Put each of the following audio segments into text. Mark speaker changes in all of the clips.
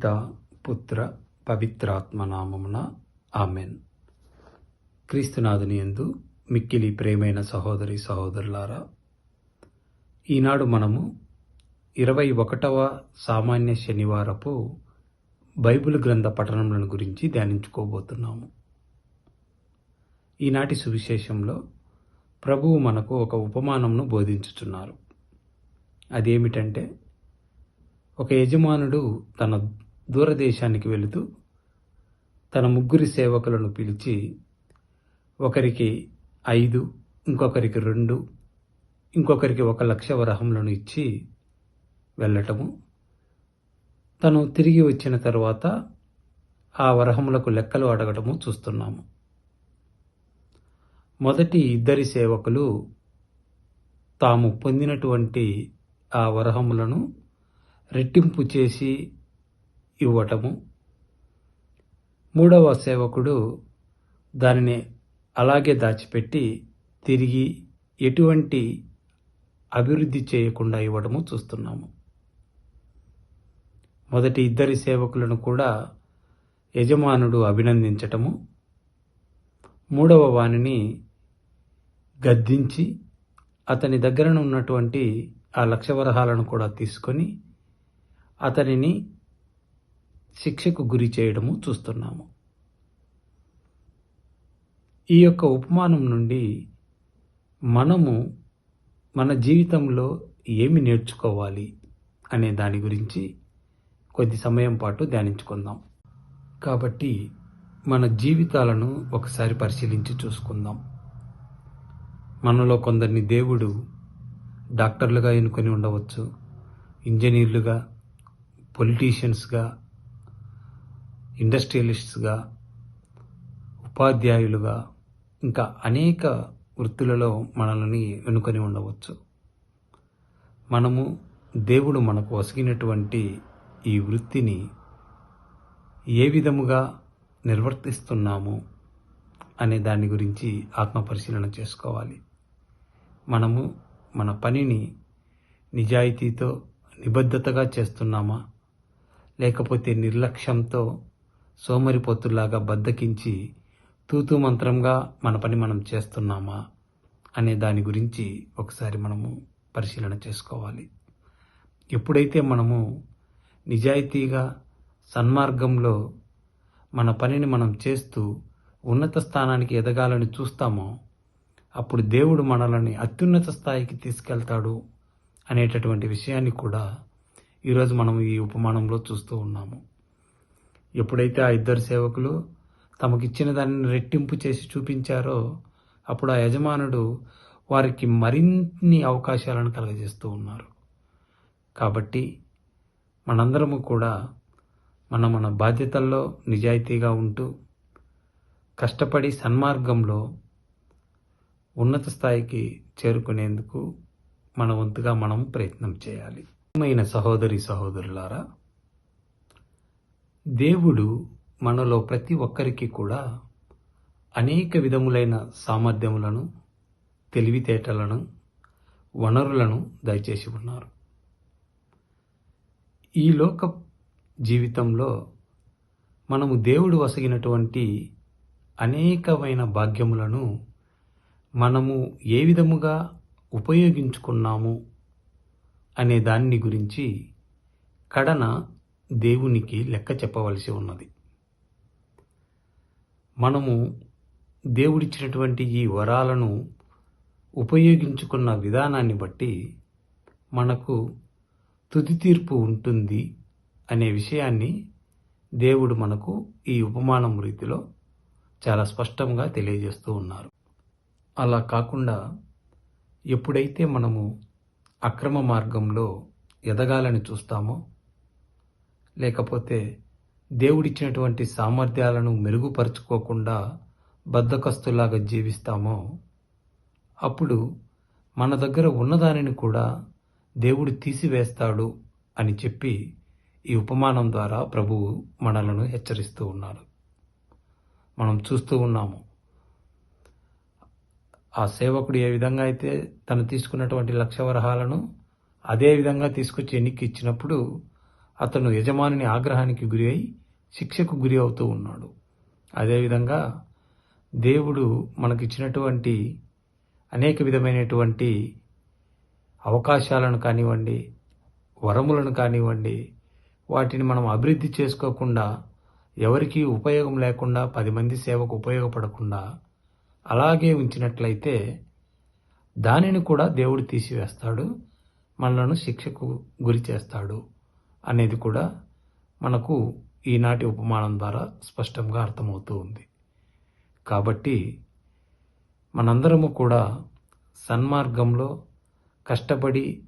Speaker 1: పిత పుత్ర పవిత్రాత్మ నామమున ఆమెన్. క్రీస్తునాథుని యందు మిక్కిలి ప్రేమైన సహోదరి సహోదరులారా ఈనాడు మనము ఇరవై ఒకటవ సామాన్య శనివారపు బైబిల్ గ్రంథ పఠనములను గురించి ధ్యానించుకోబోతున్నాము. ఈనాటి సువిశేషంలో ప్రభువు మనకు ఒక ఉపమానంను బోధించుచున్నారు. అదేమిటంటే ఒక యజమానుడు తన దూరదేశానికి వెళుతూ తన ముగ్గురి సేవకులను పిలిచి ఒకరికి ఐదు ఇంకొకరికి రెండు ఇంకొకరికి ఒక లక్ష వరహములను ఇచ్చి వెళ్ళటము. తను తిరిగి వచ్చిన తర్వాత ఆ వరహములకు లెక్కలు అడగటము చూస్తున్నాము. మొదటి ఇద్దరి సేవకులు తాము పొందినటువంటి ఆ వరహములను రెట్టింపు చేసి ఇవ్వటము. మూడవ సేవకుడు దానిని అలాగే దాచిపెట్టి తిరిగి ఎటువంటి అభివృద్ధి చేయకుండా ఇవ్వడము చూస్తున్నాము. మొదటి ఇద్దరి సేవకులను కూడా యజమానుడు అభినందించటము. మూడవ వానిని గద్దించి అతని దగ్గర ఉన్నటువంటి ఆ లక్షవరహాలను కూడా తీసుకొని అతనిని శిక్షకు గురి చేయడము చూస్తున్నాము. ఈ యొక్క ఉపమానం నుండి మనము మన జీవితంలో ఏమి నేర్చుకోవాలి అనే దాని గురించి కొద్ది సమయం పాటు ధ్యానించుకుందాం. కాబట్టి మన జీవితాలను ఒకసారి పరిశీలించి చూసుకుందాం. మనలో కొందరిని దేవుడు డాక్టర్లుగా ఎన్నుకొని ఉండవచ్చు ఇంజనీర్లుగా పొలిటీషియన్స్గా ఇండస్ట్రియలిస్ట్స్గా ఉపాధ్యాయులుగా ఇంకా అనేక వృత్తులలో మనల్ని వెనుకొని ఉండవచ్చు. మనము దేవుడు మనకు వసిగినటువంటి ఈ వృత్తిని ఏ విధముగా నిర్వర్తిస్తున్నాము అనే దాని గురించి ఆత్మపరిశీలన చేసుకోవాలి. మనము మన పనిని నిజాయితీతో నిబద్ధతగా చేస్తున్నామా? లేకపోతే నిర్లక్ష్యంతో సోమరిపోతుల్లాగా బద్దకించి తూతూ మంత్రంగా మన పని మనం చేస్తున్నామా అనే దాని గురించి ఒకసారి మనము పరిశీలన చేసుకోవాలి. ఎప్పుడైతే మనము నిజాయితీగా సన్మార్గంలో మన పనిని మనం చేస్తూ ఉన్నత స్థానానికి ఎదగాలని చూస్తామో అప్పుడు దేవుడు మనల్ని అత్యున్నత స్థాయికి తీసుకెళ్తాడు అనేటటువంటి విషయాన్ని కూడా ఈరోజు మనం ఈ ఉపమానంలో చూస్తూ ఉన్నాము. ఎప్పుడైతే ఆ ఇద్దరు సేవకులు తమకిచ్చిన దానిని రెట్టింపు చేసి చూపించారో అప్పుడు ఆ యజమానుడు వారికి మరిన్ని అవకాశాలను కలగజేస్తూ ఉన్నారు. కాబట్టి మనందరము కూడా మన మన బాధ్యతల్లో నిజాయితీగా ఉంటూ కష్టపడి సన్మార్గంలో ఉన్నత స్థాయికి చేరుకునేందుకు మన వంతుగా మనం ప్రయత్నం చేయాలి. ప్రియమైన సహోదరి సహోదరులారా దేవుడు మనలో ప్రతి ఒక్కరికి కూడా అనేక విధములైన సామర్థ్యములను తెలివితేటలను వనరులను దయచేసి ఉన్నారు. ఈ లోక జీవితంలో మనము దేవుడు వసగినటువంటి అనేకమైన భాగ్యములను మనము ఏ విధముగా ఉపయోగించుకున్నాము అనే దాన్ని గురించి కడన దేవునికి లెక్క చెప్పవలసి ఉన్నది. మనము దేవుడిచ్చినటువంటి ఈ వరాలను ఉపయోగించుకున్న విధానాన్ని బట్టి మనకు తుది తీర్పు ఉంటుంది అనే విషయాన్ని దేవుడు మనకు ఈ ఉపమానం రీతిలో చాలా స్పష్టంగా తెలియజేస్తూ ఉన్నారు. అలా కాకుండా ఎప్పుడైతే మనము అక్రమ మార్గంలో ఎదగాలని చూస్తామో లేకపోతే దేవుడిచ్చినటువంటి సామర్థ్యాలను మెరుగుపరుచుకోకుండా బద్ధకస్తులాగా జీవిస్తామో? అప్పుడు మన దగ్గర ఉన్నదానిని కూడా దేవుడు తీసివేస్తాడు అని చెప్పి ఈ ఉపమానం ద్వారా ప్రభువు మనలను హెచ్చరిస్తూ ఉన్నారు. మనం చూస్తూ ఉన్నాము. ఆ సేవకుడు ఏ విధంగా అయితే తను తీసుకున్నటువంటి లక్ష వరహాలను అదే విధంగా తీసుకొచ్చి ఎన్నికి ఇచ్చినప్పుడు అతను యజమానిని ఆగ్రహానికి గురి అయి శిక్షకు గురి అవుతూ ఉన్నాడు. అదేవిధంగా దేవుడు మనకిచ్చినటువంటి అనేక విధమైనటువంటి అవకాశాలను కానివ్వండి వరములను కానివ్వండి వాటిని మనం అభివృద్ధి చేసుకోకుండా ఎవరికీ ఉపయోగం లేకుండా పది మంది సేవకు ఉపయోగపడకుండా అలాగే ఉంచినట్లయితే దానిని కూడా దేవుడు తీసివేస్తాడు మనలను శిక్షకు గురి చేస్తాడు. అనేది కూడా మనకు ఈనాటి ఉపమానం ద్వారా స్పష్టంగా అర్థమవుతూ ఉంది. కాబట్టి మనందరము కూడా సన్మార్గంలో కష్టపడి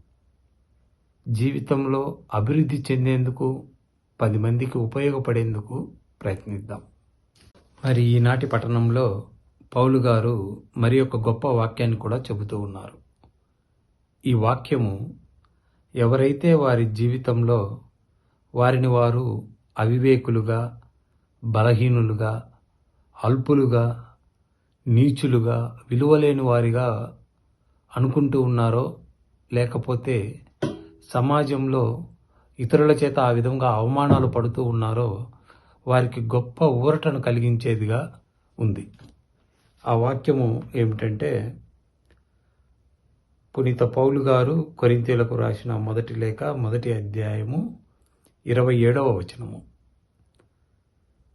Speaker 1: జీవితంలో అభివృద్ధి చెందేందుకు పది మందికి ఉపయోగపడేందుకు ప్రయత్నిద్దాం. మరి ఈనాటి పట్టణంలో పౌలు గారు మరి ఒక గొప్ప వాక్యాన్ని కూడా చెబుతూ ఉన్నారు. ఈ వాక్యము ఎవరైతే వారి జీవితంలో వారిని వారు అవివేకులుగా బలహీనులుగా అల్పులుగా నీచులుగా విలువలేని వారిగా అనుకుంటూ ఉన్నారో లేకపోతే సమాజంలో ఇతరుల చేత ఆ విధంగా అవమానాలు పడుతూ ఉన్నారో వారికి గొప్ప ఊరటను కలిగించేదిగా ఉంది. ఆ వాక్యము ఏమిటంటే పునీత పౌలు గారు కొరింతీలకు రాసిన మొదటి లేఖ మొదటి అధ్యాయము ఇరవై ఏడవ వచనము.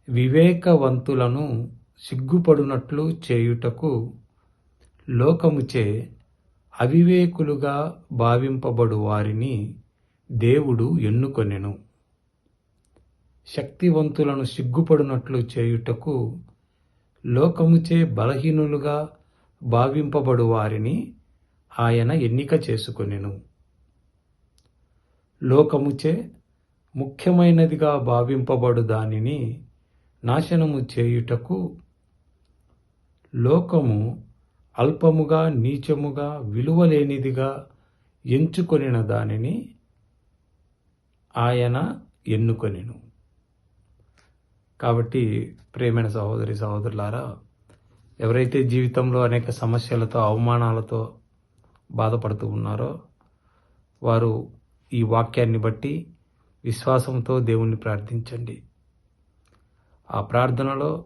Speaker 1: వివేకవంతులను సిగ్గుపడునట్లు చేయుటకు లోకముచే అవివేకులుగా భావింపబడు వారిని దేవుడు ఎన్నుకొనెను. శక్తివంతులను సిగ్గుపడునట్లు చేయుటకు లోకముచే బలహీనులుగా భావింపబడు వారిని ఆయన ఎన్నిక చేసుకొనెను. లోకముచే ముఖ్యమైనదిగా భావింపబడు దానిని నాశనము చేయుటకు లోకము అల్పముగా నీచముగా విలువలేనిదిగా ఎంచుకొనిన దానిని ఆయన ఎన్నుకొనెను. కాబట్టి ప్రేమైన సహోదరి సహోదరులారా ఎవరైతే జీవితంలో అనేక సమస్యలతో అవమానాలతో బాధపడుతూ ఉన్నారో వారు ఈ వాక్యాన్ని బట్టి విశ్వాసంతో దేవుణ్ణి ప్రార్థించండి. ఆ ప్రార్థనలో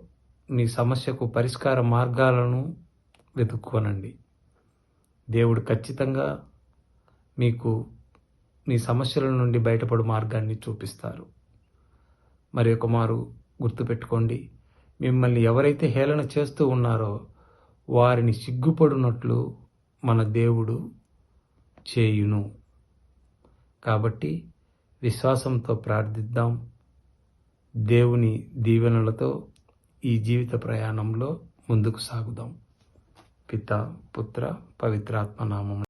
Speaker 1: మీ సమస్యకు పరిష్కార మార్గాలను వెతుక్కోనండి దేవుడు ఖచ్చితంగా మీకు మీ సమస్యల నుండి బయటపడు మార్గాన్ని చూపిస్తారు. మరి ఒక మారు గుర్తుపెట్టుకోండి. మిమ్మల్ని ఎవరైతే హేళన చేస్తూ ఉన్నారో వారిని సిగ్గుపడినట్లు మన దేవుడు చేయును. కాబట్టి విశ్వాసంతో ప్రార్థిద్దాం. దేవుని దీవెనలతో ఈ జీవిత ప్రయాణంలో ముందుకు సాగుదాం. పిత పుత్ర పవిత్రాత్మ నామం